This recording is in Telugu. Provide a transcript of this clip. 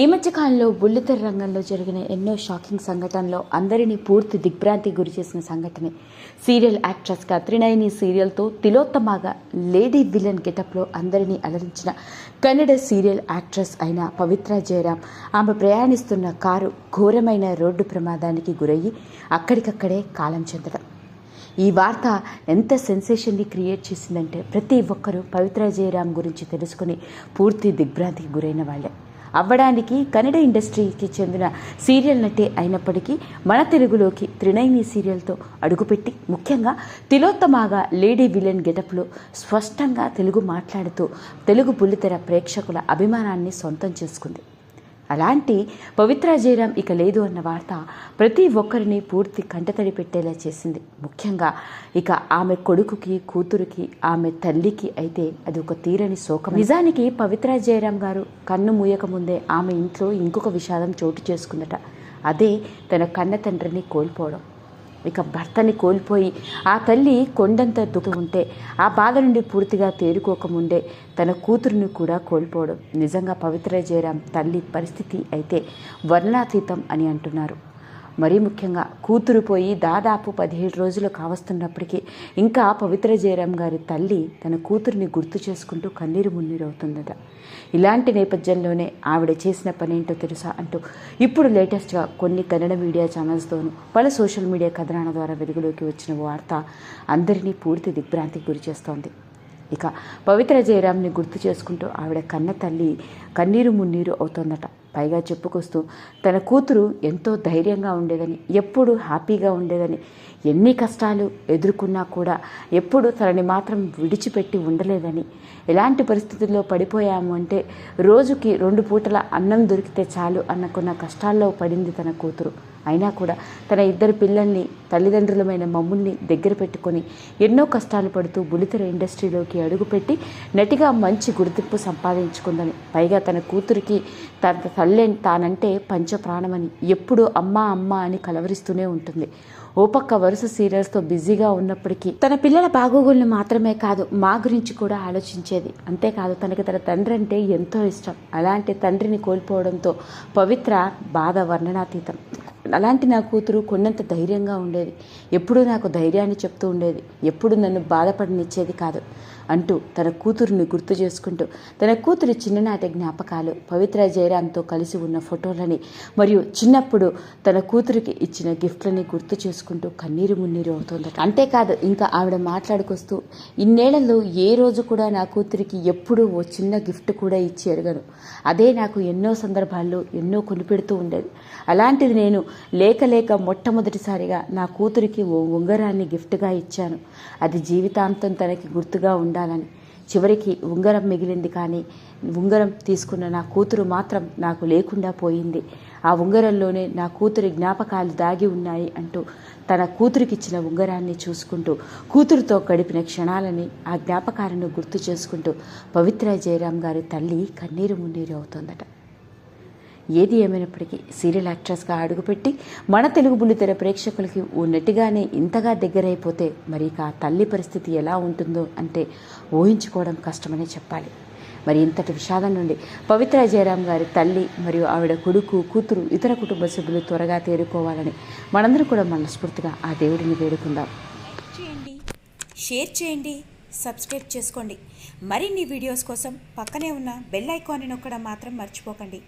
ఈ మధ్యకాలంలో బుల్లితెర రంగంలో జరిగిన ఎన్నో షాకింగ్ సంఘటనలో అందరినీ పూర్తి దిగ్భ్రాంతికి గురి చేసిన సంఘటనే. సీరియల్ యాక్ట్రెస్ కత్రినయని సీరియల్తో తిలోత్తమాగా లేడీ విలన్ గెటప్లో అందరినీ అలరించిన కన్నడ సీరియల్ యాక్ట్రెస్ అయిన పవిత్ర జయరాం ఆమె ప్రయాణిస్తున్న కారు ఘోరమైన రోడ్డు ప్రమాదానికి గురయ్యి అక్కడికక్కడే కాలం చెందడం. ఈ వార్త ఎంత సెన్సేషన్ని క్రియేట్ చేసిందంటే ప్రతి ఒక్కరూ పవిత్ర జయరామ్ గురించి తెలుసుకుని పూర్తి దిగ్భ్రాంతికి గురైన వాళ్ళే. అవ్వడానికి కన్నడ ఇండస్ట్రీకి చెందిన సీరియల్ నటి అయినప్పటికీ మన తెలుగులోకి త్రినైని సీరియల్తో అడుగుపెట్టి ముఖ్యంగా తిలోత్తమాగా లేడీ విలన్ గెటప్లో స్పష్టంగా తెలుగు మాట్లాడుతూ తెలుగు బుల్లితెర ప్రేక్షకుల అభిమానాన్ని సొంతం చేసుకుంది. అలాంటి పవిత్ర జయరాం ఇక లేదు అన్న వార్త ప్రతి ఒక్కరిని పూర్తి కంటతడి పెట్టేలా చేసింది. ముఖ్యంగా ఇక ఆమె కొడుకుకి కూతురికి ఆమె తల్లికి అయితే అది ఒక తీరని శోకం నిజానికి పవిత్ర జయరాం గారు కన్ను మూయకముందే ఆమె ఇంట్లో ఇంకొక విషాదం చోటు చేసుకుందట. అదే తన కన్న తండ్రిని కోల్పోవడం. ఇక భర్తని కోల్పోయి ఆ తల్లి కొండంత దుఃఖం ఉంటే ఆ బాధ నుండి పూర్తిగా తేరుకోకముందే తన కూతురుని కూడా కోల్పోవడం. నిజంగా పవిత్ర జయరాం తల్లి పరిస్థితి అయితే వర్ణాతీతం అని అంటున్నారు. మరీ ముఖ్యంగా కూతురు పోయి దాదాపు పదిహేడు రోజులు కావస్తున్నప్పటికీ ఇంకా పవిత్ర జయరాం గారి తల్లి తన కూతురిని గుర్తు చేసుకుంటూ కన్నీరు మున్నీరు అవుతుందట ఇలాంటి నేపథ్యంలోనే ఆవిడ చేసిన పనేంటో తెలుసా అంటూ ఇప్పుడు లేటెస్ట్గా కొన్ని కన్నడ మీడియా ఛానల్స్తోనూ పలు సోషల్ మీడియా కథనాల ద్వారా వెలుగులోకి వచ్చిన వార్త అందరినీ పూర్తి దిగ్భ్రాంతికి గురి చేస్తోంది ఇక పవిత్ర జయరామ్ని గుర్తు చేసుకుంటూ ఆవిడ కన్న తల్లి కన్నీరు మున్నీరు అవుతోందట. పైగా చెప్పుకొస్తూ తన కూతురు ఎంతో ధైర్యంగా ఉండేదని ఎప్పుడు హ్యాపీగా ఉండేదని ఎన్ని కష్టాలు ఎదుర్కొన్నా కూడా ఎప్పుడు తనని మాత్రం విడిచిపెట్టి ఉండలేదని ఎలాంటి పరిస్థితుల్లో పడిపోయాము అంటే రోజుకి రెండు పూటల అన్నం దొరికితే చాలు అనుకున్న కష్టాల్లో పడింది తన కూతురు. అయినా కూడా తన ఇద్దరు పిల్లల్ని తల్లిదండ్రులమైన మమ్ముల్ని దగ్గర పెట్టుకొని ఎన్నో కష్టాలు పడుతూ బులితెర ఇండస్ట్రీలోకి అడుగుపెట్టి నటిగా మంచి గుర్తింపు సంపాదించుకుందని. పైగా తన కూతురికి తన తల్లి తానంటే పంచప్రాణమని ఎప్పుడూ అమ్మ అమ్మ అని కలవరిస్తూనే ఉంటుంది. ఓ పక్క వరుస సీరియల్స్తో బిజీగా ఉన్నప్పటికీ తన పిల్లల బాగోగులను మాత్రమే కాదు మా గురించి కూడా ఆలోచించేది. అంతేకాదు తనకి తన తండ్రి అంటే ఎంతో ఇష్టం. అలాంటి తండ్రిని కోల్పోవడంతో పవిత్ర బాధ వర్ణనాతీతం. అలాంటి నా కూతురు కొన్నంత ధైర్యంగా ఉండేది. ఎప్పుడూ నాకు ధైర్యాన్ని చెప్తూ ఉండేది. ఎప్పుడు నన్ను బాధపడనిచ్చేది కాదు. అంటూ తన కూతురుని గుర్తు చేసుకుంటూ తన కూతురి చిన్ననాటి జ్ఞాపకాలు పవిత్ర జయరాంతో కలిసి ఉన్న ఫోటోలని మరియు చిన్నప్పుడు తన కూతురికి ఇచ్చిన గిఫ్ట్లని గుర్తు చేసుకుంటూ కన్నీరు మున్నీరు అవుతుందట. అంతేకాదు ఇంకా ఆవిడ మాట్లాడుకొస్తూ ఇన్నేళ్ళలో ఏ రోజు కూడా నా కూతురికి ఎప్పుడూ ఓ చిన్న గిఫ్ట్ కూడా ఇచ్చి ఎరగను. అదే నాకు ఎన్నో సందర్భాల్లో ఎన్నో కొనిపెడుతూ ఉండేది. అలాంటిది నేను లేక లేక మొట్టమొదటిసారిగా నా కూతురికి ఓ ఉంగరాన్ని గిఫ్ట్గా ఇచ్చాను. అది జీవితాంతం తనకి గుర్తుగా ఉండాలని. చివరికి ఉంగరం మిగిలింది కానీ ఉంగరం తీసుకున్న నా కూతురు మాత్రం నాకు లేకుండా పోయింది. ఆ ఉంగరంలోనే నా కూతురి జ్ఞాపకాలు దాగి ఉన్నాయి అంటూ తన కూతురికిచ్చిన ఉంగరాన్ని చూసుకుంటూ కూతురుతో గడిపిన క్షణాలని ఆ జ్ఞాపకాలను గుర్తు చేసుకుంటూ పవిత్ర జయరాం గారి తల్లి కన్నీరు మున్నీరు అవుతోందట. ఏది ఏమైనప్పటికీ సీరియల్ యాక్ట్రెస్గా అడుగుపెట్టి మన తెలుగు బుల్లితెర ప్రేక్షకులకి ఓ నటిగానే ఇంతగా దగ్గరైపోతే మరి ఇక ఆ తల్లి పరిస్థితి ఎలా ఉంటుందో అంటే ఊహించుకోవడం కష్టమనే చెప్పాలి. మరి ఇంతటి విషాదం నుండి పవిత్ర జయరాం గారి తల్లి మరియు ఆవిడ కొడుకు కూతురు ఇతర కుటుంబ సభ్యులు త్వరగా తేరుకోవాలని మనందరం కూడా మనస్ఫూర్తిగా ఆ దేవుడిని వేడుకుందాం. చేయండి. షేర్ చేయండి. సబ్స్క్రైబ్ చేసుకోండి. మరిన్ని వీడియోస్ కోసం పక్కనే ఉన్న బెల్ ఐకాన్ని నొక్కడం మాత్రం మర్చిపోకండి.